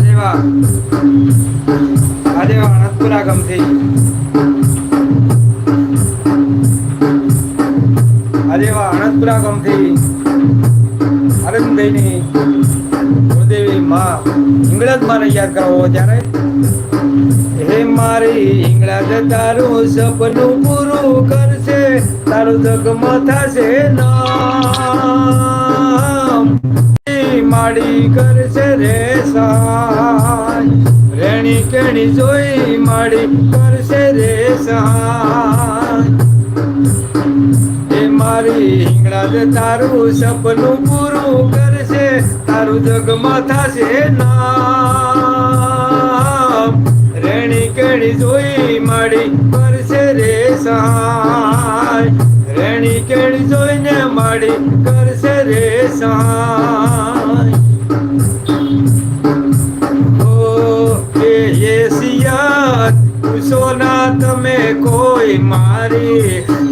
આજે વાહ અનંતપુરા ગમથી. આજે વાહ અનંતપુરા ગમથી. અરવિંદભાઈની ગુરુદેવી માં ઇંગ્લજમાં યાદ કરો ત્યારે હે મારી ઇંગ્લજ તારું સપનું પૂરું કરશે. તારું જગમાં થશે નામ માડી કરશે રે સહાય રેણી કેણી જોઈ માડી કરશે રે સહાય એ મારી હિંગળાજ તારું સપનું પૂરું કરશે, તારું જગમાં થશે નામ. રેણી કેણી જોઈ માડી કરશે રે સહાય રેણી કેણી જોઈને માડી કરશે पूछो ना कोई मारी,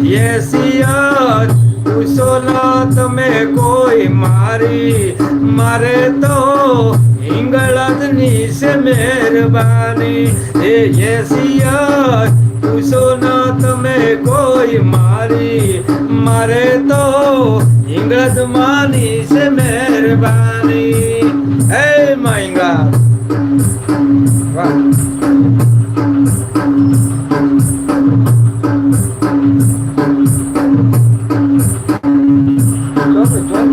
ये सियात पूछो ना तुम्हें कोई मारी, मारे तो हिंगलत नीच मेहरबानी। ये ये सियात पूछो ना कोई मारी, मारे तो इंगत मानी से मेहरबानी। है माइंगा